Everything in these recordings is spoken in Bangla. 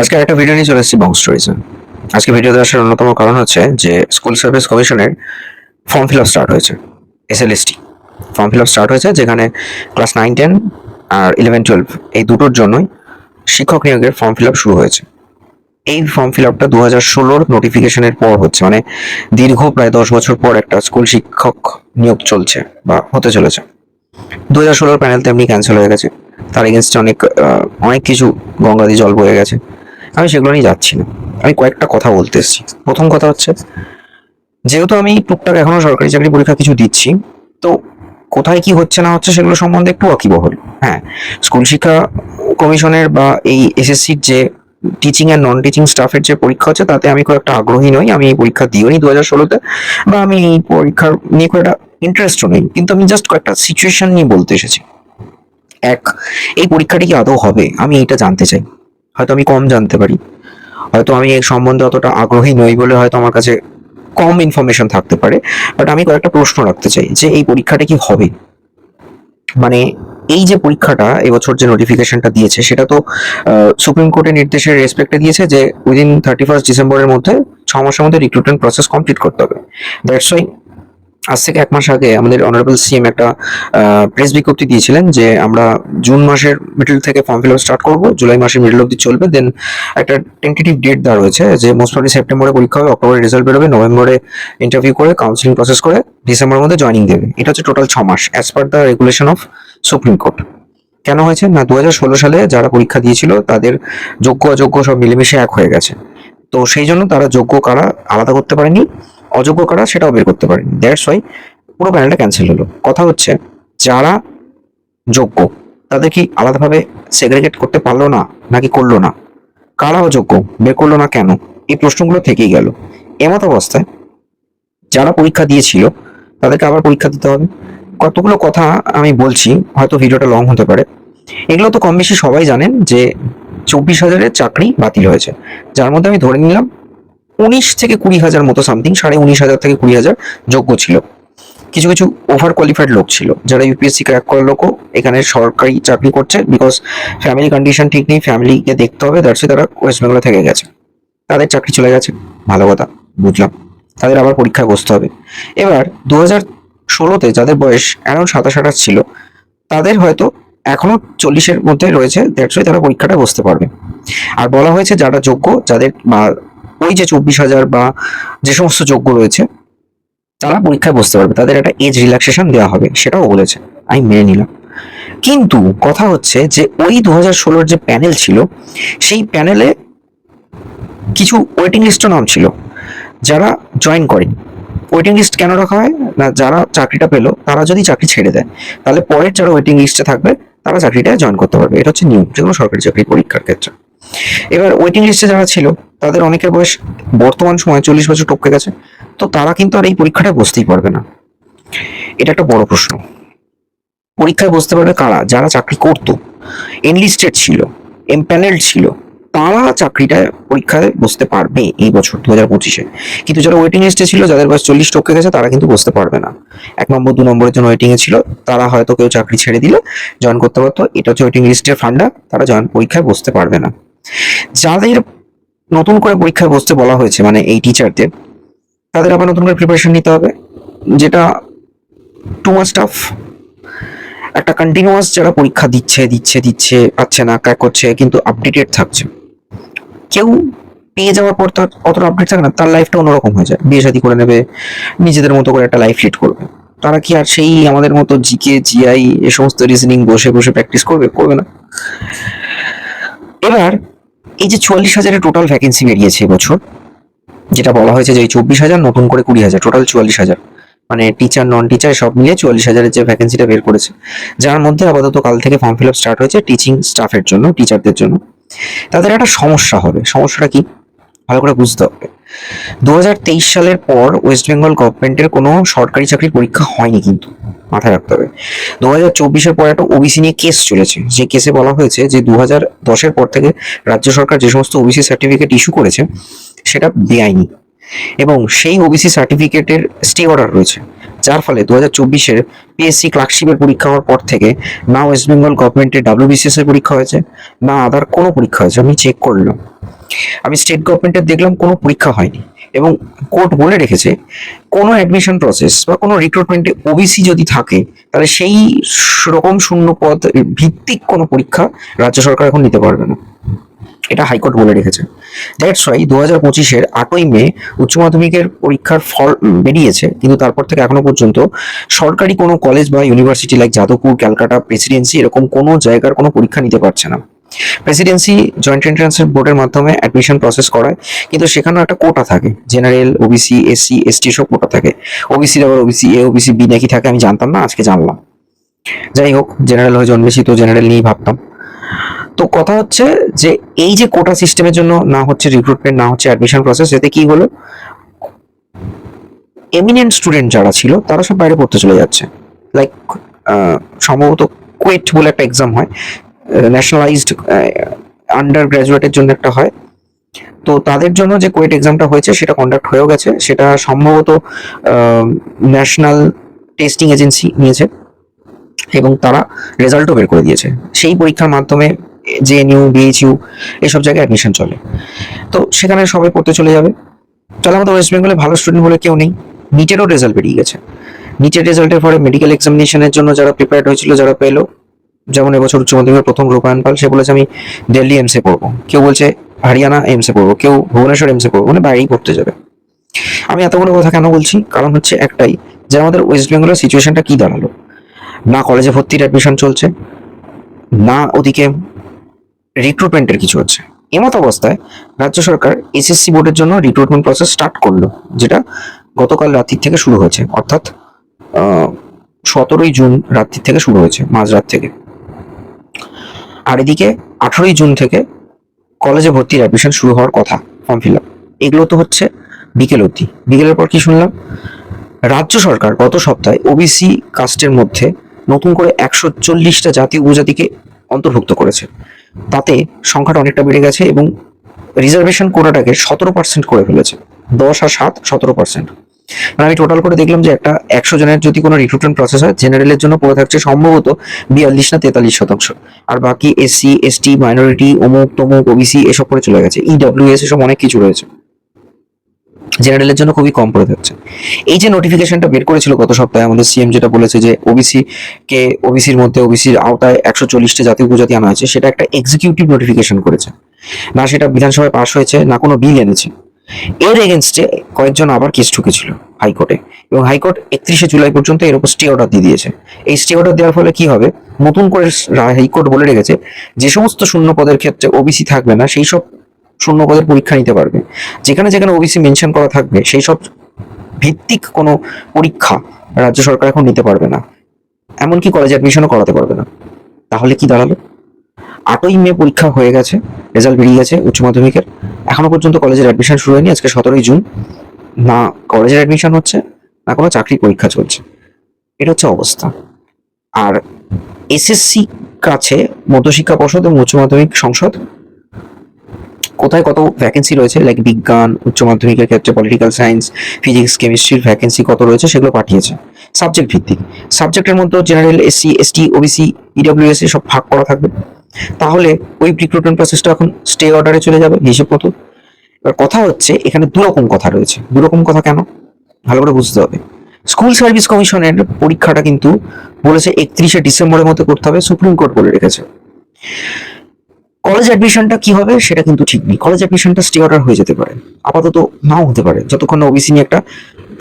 আজকে একটা ভিডিও নিয়ে চলে এসেছি বং স্টোরিজে আজকে ভিডিওতে আসার অন্যতম কারণ হচ্ছে যে স্কুল সার্ভিস কমিশনের ফর্ম ফিল আপ স্টার্ট হয়েছে SLST form fill up start হয়েছে, যেখানে ক্লাস নাইন টেন আর ইলেভেন টুয়েলভ এই দুটোর জন্যই শিক্ষক নিয়োগের ফর্ম ফিল আপ শুরু হয়েছে। এই ফর্ম ফিল আপটা দু হাজার ষোলোর নোটিফিকেশনের পর হচ্ছে মানে দীর্ঘ প্রায় দশ বছর পর একটা স্কুল শিক্ষক নিয়োগ চলছে বা হতে চলেছে। দু হাজার ষোলোর প্যানেল তেমনি ক্যান্সেল হয়ে গেছে। তার এগেনস্টে অনেক অনেক কিছু গঙ্গাদি জল বয়ে গেছে। আমি সেগুলো নিয়ে যাচ্ছি না। আমি কয়েকটা কথা বলতে এসেছি। প্রথম কথা হচ্ছে, যেহেতু আমি টুকটাক এখনও সরকারি চাকরি পরীক্ষা কিছু দিচ্ছি, তো কোথায় কি হচ্ছে না হচ্ছে সেগুলো সম্বন্ধে একটু ওয়াকিবহল। হ্যাঁ স্কুল শিক্ষা কমিশনের বা এই এসএসসির যে টিচিং অ্যান্ড নন টিচিং স্টাফের যে পরীক্ষা হচ্ছে, তাতে আমি খুব একটা আগ্রহী নই। আমি এই পরীক্ষা দিও নি দু হাজার ষোলোতে, বা আমি এই পরীক্ষার নিয়ে খুব একটা ইন্টারেস্টও নেই। কিন্তু আমি জাস্ট কয়েকটা সিচুয়েশন নিয়ে বলতে এসেছি। এক, এই পরীক্ষাটি কি আদৌ হবে? আমি এটা জানতে চাই। হয়তো আমি কম জানতে পারি। হয়তো আমি এই সম্বন্ধে অতটা আগ্রহী নই বলে হয়তো আমার কাছে কম ইনফরমেশন থাকতে পারে। বাট আমি কয়েকটা প্রশ্ন রাখতে চাই যে এই পরীক্ষাটা কি হবে? মানে এই যে পরীক্ষাটা এবছর যে নোটিফিকেশনটা দিয়েছে, সেটা তো সুপ্রিম কোর্টের নির্দেশের রেসপেক্টে দিয়েছে যে উইদিন থার্টি ফার্স্ট ডিসেম্বরের মধ্যে ছ মাসের মধ্যে রিক্রুটমেন্ট প্রসেস কমপ্লিট করতে হবে। দ্যাটস ওয়াই আজ থেকে এক মাস আগে আমাদের অনারেবল সিএম একটা প্রেস বিজ্ঞপ্তি দিয়েছিলেন যে আমরা জুন মাসের মিডল থেকে ফর্ম ফিল আপ স্টার্ট করব, জুলাই মাসের মিডল অব্দি চলবে দেন একটা টেন্টেটিভ ডেট দেওয়া রয়েছে যে মোস্ট প্রবলি সেপ্টেম্বরে পরীক্ষা হবে অক্টোবরে রেজাল্ট বেরোবে নভেম্বরে ইন্টারভিউ করে কাউন্সিলিং প্রসেস করে ডিসেম্বরের মধ্যে জয়েনিং দেবে। এটা হচ্ছে টোটাল ছ মাস as per the regulation of supreme court কেন হয়েছে? না দু হাজার ষোলো সালে যারা পরীক্ষা দিয়েছিল, তাদের যোগ্য অযোগ্য সব মিলেমিশে এক হয়ে গেছে। তো সেই জন্য তারা যোগ্য কারা আলাদা করতে পারেনি। অযোগ্য কারা সেটাও বের করতে পারেনি। দ্যাটস ওয়াই পুরো প্যানেলটা ক্যান্সেল হলো। কথা হচ্ছে, যারা যোগ্য, তাদের কি আলাদাভাবে সেগ্রিগেট করতে পারল না, নাকি করল না? কারা অযোগ্য, বের করল না কেন? এই প্রশ্নগুলো থেকেই গেল। এমত অবস্থায় যারা পরীক্ষা দিয়েছিল, তাদেরকে আবার পরীক্ষা দিতে হবে। কতগুলো কথা আমি বলছি, হয়তো ভিডিওটা লং হতে পারে। এগুলো তো কম বেশি সবাই জানেন যে চব্বিশ হাজারের চাকরি বাতিল হয়েছে। যার মধ্যে আমি ধরে নিলাম উনিশ থেকে কুড়ি হাজার মতো সামথিং সাড়ে উনিশ হাজার থেকে কুড়ি হাজার যোগ্য ছিল। কিছু কিছু ওভার কোয়ালিফাইড লোক ছিল, যারা ইউপিএসসি ক্র্যাক করার লোকও এখানে সরকারি চাকরি করছে বিকজ ফ্যামিলি কন্ডিশন ঠিক নেই ফ্যামিলিকে দেখতে হবে দ্যাটস তারা ওয়েস্ট বেঙ্গলে থেকে গেছে। তাদের চাকরি চলে গেছে, ভালো কথা, বুঝলাম। তাদের আবার পরীক্ষায় বসতে হবে। এবার দু হাজার ষোলোতে যাদের বয়স অ্যারাউন্ড সাতাশ, আঠাশ ছিল, তাদের হয়তো এখনও চল্লিশের মধ্যে রয়েছে দ্যাটস তারা পরীক্ষাটা বসতে পারবে। আর বলা হয়েছে যারা যোগ্য, যাদের ওই যে চব্বিশ হাজার বা যে সমস্ত যোগ্য রয়েছে, তারা পরীক্ষায় বসতে পারবে। তাদের একটা এজ রিল্যাক্সেশন দেওয়া হবে, সেটাও বলেছে। আমি মেনে নিলাম। কিন্তু কথা হচ্ছে যে ওই দু হাজার ষোলোর যে প্যানেল ছিল, সেই প্যানেলে কিছু ওয়েটিং লিস্টও নাম ছিল, যারা জয়েন করেন। ওয়েটিং লিস্ট কেন রাখা হয়? না, যারা চাকরিটা পেল, তারা যদি চাকরি ছেড়ে দেয়, তাহলে পরের যারা ওয়েটিং লিস্টে থাকবে, তারা চাকরিটা জয়েন করতে পারবে। এটা হচ্ছে নিয়ম যেগুলো সরকারি চাকরি পরীক্ষার ক্ষেত্রে। এবার ওয়েটিং লিস্টে যারা ছিল, তাদের অনেকের বয়স বর্তমান সময় চল্লিশ বছর টপকে গেছে, তো তারা কিন্তু আর এই পরীক্ষাটায় বসতেই পারবে না। এটা একটা বড় প্রশ্ন। পরীক্ষায় বসতে পারবে কারা? যারা চাকরি করতো এনলিস্টেড ছিল এমপ্যানেল ছিল, তারা চাকরিটা পরীক্ষায় বসতে পারবে এই বছর দু হাজার পঁচিশে। কিন্তু যারা ওয়েটিং লিস্টে ছিল, যাদের বয়স চল্লিশ টপকে গেছে, তারা কিন্তু বসতে পারবে না। এক নম্বর, দু নম্বরের জন্য ওয়েটিং এ ছিল, তারা হয়তো কেউ চাকরি ছেড়ে দিলে জয়েন করতে পারতো, এটা হচ্ছে ওয়েটিং লিস্টের ফান্ডা তারা জয়েন পরীক্ষায় বসতে পারবে না। যাদের নতুন করে পরীক্ষায় বসতে বলা হয়েছে মানে এই টিচারদের তাদের আবার নতুন করে প্রিপারেশন নিতে হবে। যেটা টু মাস টাফ একটা কন্টিনিউয়াস যারা পরীক্ষা দিচ্ছে দিচ্ছে দিচ্ছে, পাচ্ছে না ক্র্যাক করছে, কিন্তু আপডেটেড থাকছে। কেউ পেয়ে যাওয়ার পর তার অতটা আপডেট থাকে না, তার লাইফটা অন্যরকম হয়ে যায়। বিয়ে শাদী করে নেবে, নিজেদের মতো করে একটা লাইফ লিড করবে। তারা কি আর সেই আমাদের মতো জিকে জিআই এ সমস্ত রিজনিং বসে বসে প্র্যাকটিস করবে? করবে না। এবার এই যে চুয়াল্লিশ হাজারের টোটাল ভ্যাকেন্সি বেরিয়েছে এবছর যেটা বলা হয়েছে যে এই চব্বিশ হাজার নতুন করে কুড়ি হাজার টোটাল চুয়াল্লিশ হাজার। মানে টিচার নন টিচার সব মিলিয়ে চুয়াল্লিশ হাজারের যে ভ্যাকেন্সিটা বের করেছে। যার মধ্যে আপাতত কাল থেকে ফর্ম ফিল আপ স্টার্ট হয়েছে টিচিং স্টাফের জন্য টিচারদের জন্য। তাদের একটা সমস্যা হবে। সমস্যাটা কি? ভালো করে বুঝতে হবে। দু হাজার তেইশ সালের পর ওয়েস্ট বেঙ্গল গভর্নমেন্টের কোনো সরকারি চাকরির পরীক্ষা হয়নি কিন্তু। মাথায় রাখতে হবে। দু হাজার চব্বিশের পর একটা ওবিসি নিয়ে কেস চলেছে। যে কেসে বলা হয়েছে যে দু হাজার দশের পর থেকে রাজ্য সরকার যে সমস্ত ওবিসি সার্টিফিকেট ইস্যু করেছে, সেটা বেআইনি। এবং সেই ওবিসি সার্টিফিকেটের স্টে অর্ডার রয়েছে। যার ফলে দু হাজার চব্বিশের পিএসসি ক্লার্কশিপের পরীক্ষা হওয়ার পর থেকে না ওয়েস্ট বেঙ্গল গভর্নমেন্টের ডাব্লিউবিসিএস এর পরীক্ষা হয়েছে, না আদার কোনো পরীক্ষা হয়েছে। আমি চেক করলাম আমি স্টেট গভর্নমেন্টের দেখলাম কোনো পরীক্ষা হয়নি এবং কোর্ট বলে রেখেছে, কোনো অ্যাডমিশন প্রসেস বা কোনো রিক্রুটমেন্টে ওবিসি যদি থাকে, তাহলে সেই রকম শূন্য পদ ভিত্তিক কোনো পরীক্ষা রাজ্য সরকার এখন নিতে পারবে না। এটা হাইকোর্ট বলে রেখেছে। দ্যাটস ওয়াই দু হাজার পঁচিশের আটই মে উচ্চ মাধ্যমিকের পরীক্ষার ফল বেরিয়েছে, কিন্তু তারপর থেকে এখনও পর্যন্ত সরকারি কোনো কলেজ বা university like Jadavpur, Calcutta Presidency এরকম কোনো জায়গার কোনো পরীক্ষা নিতে পারছে না। প্রেসিডেন্সি জয়েন্ট এন্ট্রান্স বোর্ডের মাধ্যমে অ্যাডমিশন প্রসেস করায়। কিন্তু সেখানেও একটা কোটা থাকে। জেনারেল ওবিসি এসসি এসটি সব কোটা থাকে। ওবিসির আবার ওবিসি এ ওবিসি বি নাকি থাকে আমি জানতাম না, আজকে জানলাম। যাই হোক জেনারেল হয়ে জন্মেছি তো জেনারেল নিয়েই ভাবতাম। তো কথা হচ্ছে যে এই যে কোটা সিস্টেমের জন্য না হচ্ছে রিক্রুটমেন্ট না হচ্ছে অ্যাডমিশন প্রসেস এতে কি হলো? এমিনেন্ট স্টুডেন্ট যারা ছিল, তারা সব বাইরে পড়তে চলে যাচ্ছে। লাইক সম্ভবত কোয়েট বলে একটা এক্সাম হয়। ন্যাশনালাইজড আন্ডার গ্র্যাজুয়েটের জন্য একটা হয়। তো তাদের জন্য যে কোয়েট এক্সামটা হয়েছে, সেটা কন্ডাক্ট হয়েও গেছে। সেটা সম্ভবত ন্যাশনাল টেস্টিং এজেন্সি নিয়েছে এবং তারা রেজাল্টও বের করে দিয়েছে। সেই পরীক্ষার মাধ্যমে জেএনইউ বিএইচইউ এসব জায়গায় অ্যাডমিশন চলে। তো সেখানে সবাই পড়তে চলে যাবে। তাহলে আমাদের ওয়েস্ট বেঙ্গলে ভালো স্টুডেন্ট বলে কেউ নেই। নিটেরও রেজাল্ট বেরিয়ে গেছে। নিটের রেজাল্টের পরে মেডিকেল এক্সামিনেশনের জন্য যারা প্রিপেয়ার্ড হয়েছিল, যারা পেল যেমন এবছর উচ্চ মাধ্যমিকের প্রথম রূপায়ণ পাল, সে বলেছে আমি দিল্লি এমসে পড়ব। কেউ বলছে হরিয়ানা এমসে পড়ব, কেউ ভুবনেশ্বর এমসে পড়ব মানে বাইরেই পড়তে যাবে। আমি এতগুলো কথা কেন বলছি? কারণ হচ্ছে একটাই, যে আমাদের ওয়েস্ট বেঙ্গলের সিচুয়েশনটা কি দাঁড়াল? না কলেজে ভর্তির অ্যাডমিশন চলছে, না ওদিকে রিক্রুটমেন্টের কিছু হচ্ছে। এমত অবস্থায় রাজ্য সরকার এসএসসি বোর্ডের জন্য রিক্রুটমেন্ট প্রসেস স্টার্ট করল, যেটা গতকাল রাত্রির থেকে শুরু হয়েছে। অর্থাৎ সতেরোই জুন রাত্রির থেকে শুরু হয়েছে, মাঝরাত থেকে। আর এদিকে আঠারোই জুন থেকে কলেজে ভর্তির অ্যাডমিশন শুরু হওয়ার কথা ফর্ম ফিল আপ এগুলো তো হচ্ছে বিকেল অবধি। বিকেলের পর কি শুনলাম? রাজ্য সরকার গত সপ্তাহে ওবিসি কাস্টের মধ্যে নতুন করে একশো চল্লিশটা জাতি উপজাতিকে অন্তর্ভুক্ত করেছে। তাতে সংখ্যাটা অনেকটা বেড়ে গেছে এবং রিজার্ভেশন কোটাটাকে সতেরো পার্সেন্ট করে ফেলেছে। দশ আর সাত, সতেরো পার্সেন্ট মানে আমি টোটাল করে দেখলাম যে একটা একশো জনের যদি কোনো রিক্রুটমেন্ট প্রসেস হয় জেনারেলের জন্য পড়ে থাকছে সম্ভবত বিয়াল্লিশ না তেতাল্লিশ শতাংশ। আর বাকি এসসি এসটি মাইনরিটি অমুক, তমুক ওবিসি এসব করে চলে গেছে। ইডব্লিউএস এসব অনেক কিছু রয়েছে। জেনারেলের জন্য খুবই কম পড়ে থাকছে। এই যে নোটিফিকেশনটা বের করেছিল গত সপ্তাহে, আমাদের সিএম যেটা বলেছে যে ওবিসি কে ওবিসির মধ্যে ওবিসির আওতায় একশো চল্লিশটা জাতি উপজাতি আনা হয়েছে, সেটা একটা এক্সিকিউটিভ নোটিফিকেশন করেছে। না সেটা বিধানসভায় পাশ হয়েছে, না কোনো বিল এনেছে। এর এগেনস্টে কয়েকজন আবার কেস ঠুকেছিল হাইকোর্টে এবং হাইকোর্ট একত্রিশে জুলাই পর্যন্ত এর উপর স্টে অর্ডার দিয়ে দিয়েছে। এই স্টে অর্ডার দেওয়ার ফলে কি হবে? নতুন করে হাইকোর্ট বলে রেখেছে যে সমস্ত শূন্য পদের ক্ষেত্রে ওবিসি থাকবে না, সেই সব শূন্য পদের পরীক্ষা নিতে পারবে। যেখানে যেখানে ওবিসি মেনশন করা থাকবে, সেই সব ভিত্তিক কোনো পরীক্ষা রাজ্য সরকার এখন নিতে পারবে না। এমনকি কলেজ অ্যাডমিশনও করাতে পারবে না। তাহলে কি দাঁড়াল? আটই মে পরীক্ষা হয়ে গেছে রেজাল্ট বেরিয়ে গেছে উচ্চ মাধ্যমিকের। এখনও পর্যন্ত কলেজের অ্যাডমিশন শুরু হয়নি, আজকে সতেরোই জুন। না কলেজের অ্যাডমিশন হচ্ছে, না কোনো চাকরি পরীক্ষা চলছে। এটা হচ্ছে অবস্থা। আর এসএসসি কাছে মধ্যশিক্ষা পর্ষদ এবং উচ্চ মাধ্যমিক সংসদ, কোথায় কত ভ্যাকেন্সি রয়েছে? লাইক বিজ্ঞান, উচ্চ মাধ্যমিকের ক্ষেত্রে পলিটিক্যাল সায়েন্স ফিজিক্স কেমিস্ট্রির ভ্যাকেন্সি কত রয়েছে? সেগুলো পাঠিয়েছে। সাবজেক্ট ভিত্তিক। সাবজেক্টের মধ্যে general SC ST OBC EWS সব ভাগ করা থাকবে। তাহলে ওই রিক্রুটমেন্ট প্রসেসটা এখন স্টে অর্ডারে চলে যাবে, হিসেব মতো এবার কথা হচ্ছে, এখানে দুরকম কথা রয়েছে। দুরকম কথা কেন? ভালো করে বুঝতে হবে। স্কুল সার্ভিস কমিশনের পরীক্ষাটা কিন্তু বলেছে একত্রিশে ডিসেম্বরের মধ্যে করতে হবে সুপ্রিম কোর্ট বলে রেখেছে। কলেজ অ্যাডমিশনটা কি হবে সেটা কিন্তু ঠিক নেই। কলেজ অ্যাডমিশনটা স্টে অর্ডার হয়ে যেতে পারে। আপাতত নাও হতে পারে। যতক্ষণ না ওবিসি নিয়ে একটা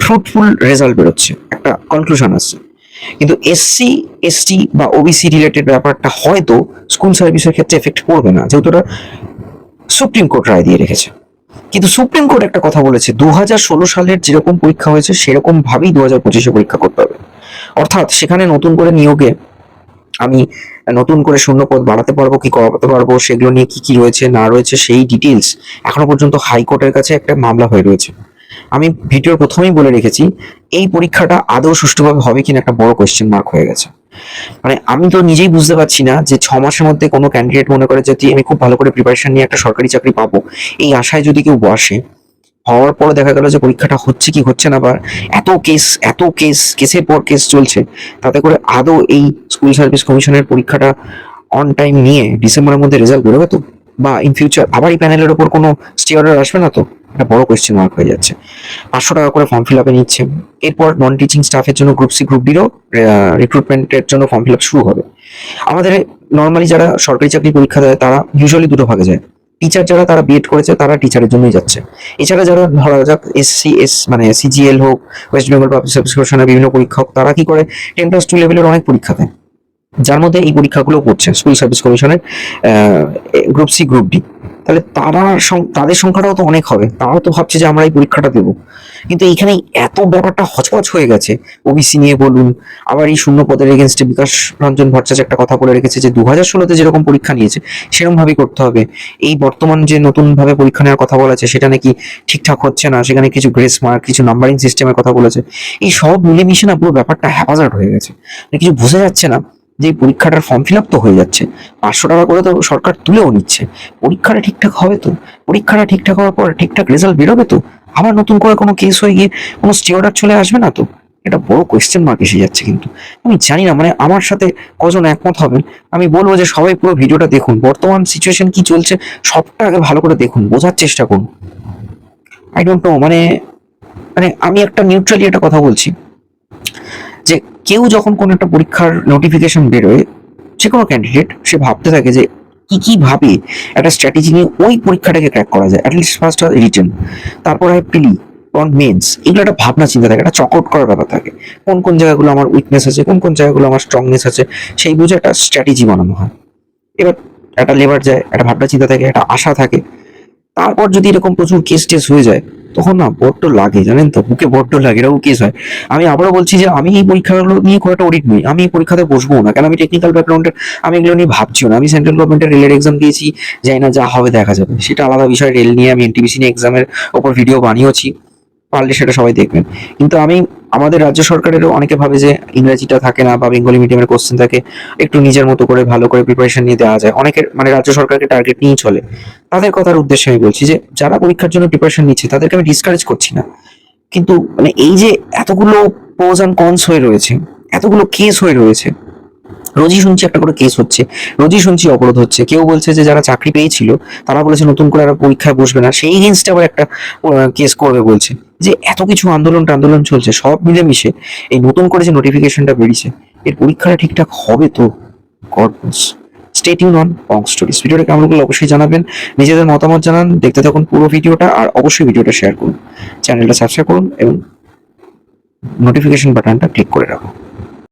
ফ্রুটফুল রেজাল্ট বেরোচ্ছে, একটা কনক্লুশন আসছে। কিন্তু এসসি এসটি বা ওবিসি রিলেটেড ব্যাপারটা হয়তো স্কুল সার্ভিসের ক্ষেত্রে এফেক্ট পড়বে না, যেহেতু ওটা সুপ্রিম কোর্ট রায় দিয়ে রেখেছে। কিন্তু সুপ্রিম কোর্ট একটা কথা বলেছে দু হাজার ষোলো সালের যেরকম পরীক্ষা হয়েছে, সেরকম ভাবেই দু হাজার পঁচিশে পরীক্ষা করতে হবে। অর্থাৎ সেখানে নতুন করে নিয়োগে আমি নতুন করে শূন্যপদ বাড়াতে পারব, কি করাতে পারব, সেগুলো নিয়ে কি কি রয়েছে, না রয়েছে, সেই ডিটেলস এখনও পর্যন্ত হাইকোর্টের কাছে একটা মামলা হয়ে রয়েছে। আমি ভিডিওর প্রথমেই বলে রেখেছি, এই পরীক্ষাটা আদৌ সুষ্ঠুভাবে হবে কিনা একটা বড় কোয়েশ্চেন মার্ক হয়ে গেছে। মানে আমি তো নিজেই বুঝতে পারছি না যে ছ মাসের মধ্যে কোনো ক্যান্ডিডেট মনে করে যদি আমি খুব ভালো করে প্রিপারেশন নিয়ে একটা সরকারি চাকরি পাবো। এই আশায় যদি কেউ বসে, হওয়ার পরে দেখা গেল যে পরীক্ষাটা হচ্ছে কি হচ্ছে না, বা এত কেস এত কেস কেসের পর কেস চলছে, তাতে করে আদৌ এই স্কুল সার্ভিস কমিশনের পরীক্ষাটা অন টাইম নিয়ে ডিসেম্বরের মধ্যে রেজাল্ট বেরোবে তো? বা ইন ফিউচার আবার এই প্যানেলের ওপর কোনো স্টে অর্ডার আসবে না তো? একটা বড় কোয়েশ্চেন মার্ক হয়ে যাচ্ছে। পাঁচশো টাকা করে ফর্ম ফিল আপে নিচ্ছে। এরপর নন টিচিং স্টাফের জন্য গ্রুপ সি গ্রুপ ডিরও রিক্রুটমেন্টের জন্য ফর্ম ফিল আপ শুরু হবে। আমাদের নর্মালি যারা সরকারি চাকরি পরীক্ষা দেয়, তারা ইউজুয়ালি দুটো ভাগে যায়। টিচার যারা, তারা বিএড করেছে, তারা টিচারের জন্যই যাচ্ছে। এছাড়া যারা ধরা যাক এসসি এস মানে সিজিএল হোক ওয়েস্ট বেঙ্গল পাবলিক সার্ভিস কমিশনের বিভিন্ন পরীক্ষা হোক তারা কি করে? টেন প্লাস টু লেভেলের অনেক পরীক্ষা দেয়। যার মধ্যে এই পরীক্ষাগুলো পড়ছে স্কুল সার্ভিস কমিশনের গ্রুপ সি গ্রুপ ডি তাহলে তারা তাদের সংখ্যাটাও তো অনেক হবে। তারাও তো ভাবছে যে আমরা এই পরীক্ষাটা দেবো। কিন্তু এইখানে এত ব্যাপারটা হচপচ হয়ে গেছে। ওবিসি নিয়ে বলুন, আবার এই শূন্য পদের এগেনস্টে বিকাশ রঞ্জন ভট্টাচার্য একটা কথা বলে রেখেছে যে দু হাজার ষোলোতে যেরকম পরীক্ষা নিয়েছে সেরকম ভাবেই করতে হবে। এই বর্তমান যে নতুনভাবে পরীক্ষা নেওয়ার কথা বলেছে সেটা নাকি ঠিকঠাক হচ্ছে না, সেখানে কিছু গ্রেস মার্ক কিছু নাম্বারিং সিস্টেমের কথা বলেছে। এই সব মিলেমিশে না পুরো ব্যাপারটা হ্যাপাজার্ড হয়ে গেছে। মানে কিছু বোঝা যাচ্ছে না। যে পরীক্ষাটার ফর্ম ফিল আপ তো হয়ে যাচ্ছে, পাঁচশো টাকা করে তো সরকার তুলেও নিচ্ছে। পরীক্ষাটা ঠিকঠাক হবে তো? পরীক্ষাটা ঠিকঠাক হওয়ার পর ঠিকঠাক রেজাল্ট বেরোবে তো? আবার নতুন করে কোনো কেস হয়ে গিয়ে কোনো স্টে অর্ডার চলে আসবে না তো? এটা বড় কোয়েশ্চেন মার্ক এসে যাচ্ছে কিন্তু। আমি জানি না মানে আমার সাথে কজন একমত হবেন, আমি বলব যে সবাই পুরো ভিডিওটা দেখুন। বর্তমান সিচুয়েশন কি চলছে, সবটা আগে ভালো করে দেখুন, বোঝার চেষ্টা করুন। আই ডোন্ট নো মানে মানে আমি একটা নিউট্রালি একটা কথা বলছি, যে কেউ যখন কোনো একটা পরীক্ষার নোটিফিকেশন বেরোয়, যে কোনো ক্যান্ডিডেট সে ভাবতে থাকে যে কি কি ভাবে, একটা স্ট্র্যাটেজি নিয়ে ওই পরীক্ষাটাকে ক্র্যাক করা যায় অ্যাটলিস্ট ফার্স্ট হয় রিটেন তারপর হয় প্রিলি অন মেন্স এগুলো একটা ভাবনা চিন্তা থাকে, একটা চকআউট করার ব্যাপার থাকে। কোন কোন জায়গাগুলো আমার উইকনেস আছে, কোন কোন জায়গাগুলো আমার স্ট্রংনেস আছে, সেই বুঝে একটা স্ট্র্যাটেজি বানানো হয়। এবার একটা লেবার যায়, একটা ভাবনা চিন্তা থাকে, একটা আশা থাকে, তারপর যদি এরকম প্রচুর কেস টেস হয়ে যায় তখন না বড্ড লাগে, জানেন তো? বুকে বড্ড লাগে, এরকম কেস হয়। আমি আবারও বলছি যে, আমি এই পরীক্ষাগুলো নিয়ে খুব একটা অডিট নই। আমি এই পরীক্ষাতে বসবো না কারণ আমি টেকনিক্যাল ব্যাকগ্রাউন্ডের আমি এগুলো নিয়ে ভাবছিও না। আমি সেন্ট্রাল গভর্নমেন্টের রেলের এক্সাম দিয়েছি যাই না যা হবে, দেখা যাবে। সেটা আলাদা বিষয়, রেল নিয়ে আমি এনটিবিসি নিয়ে এক্সামের ওপর ভিডিও বানিয়েছি পারলে সেটা সবাই দেখবেন। কিন্তু আমি, আমাদের রাজ্য সরকারেরও অনেকে ভাবে যে ইংরেজিটা থাকে না বা বেঙ্গলি মিডিয়ামের কোশ্চেন থাকে, একটু নিজের মতো করে, ভালো করে প্রিপারেশন নিয়ে দেওয়া যায়। অনেকের মানে রাজ্য সরকারকে টার্গেট নিয়েই চলে। তাদের কথার উদ্দেশ্যে আমি বলছি যে, যারা পরীক্ষার জন্য প্রিপারেশন নিচ্ছে, তাদেরকে আমি ডিসকারেজ করছি না। কিন্তু মানে এই যে এতগুলো প্রোজ অ্যান্ড কনস হয়ে রয়েছে, এতগুলো কেস হয়ে রয়েছে, রোজই শুনছি একটা করে কেস হচ্ছে, রোজই শুনছি অবরোধ হচ্ছে। কেউ বলছে যে, যারা চাকরি পেয়েছিল, তারা বলেছে নতুন করে আর পরীক্ষায় বসবে না। সেই এগেনস্টে আবার একটা কেস করবে বলছে। যে এত কিছু আন্দোলন আন্দোলন চলছে, সব মিলেমিশে এই নতুন করে যে নোটিফিকেশনটা বেরিয়েছে, এর পরীক্ষাটা ঠিকঠাক হবে তো? গড স্টেট ইউন অন পং স্টোরিজ ভিডিওটা কেমন লাগল অবশ্যই জানাবেন। নিজেদের মতামত জানান, দেখতে থাকুন পুরো ভিডিওটা আর অবশ্যই ভিডিওটা শেয়ার করুন। চ্যানেলটা সাবস্ক্রাইব করুন এবং নোটিফিকেশন বাটনটা ক্লিক করে রাখুন।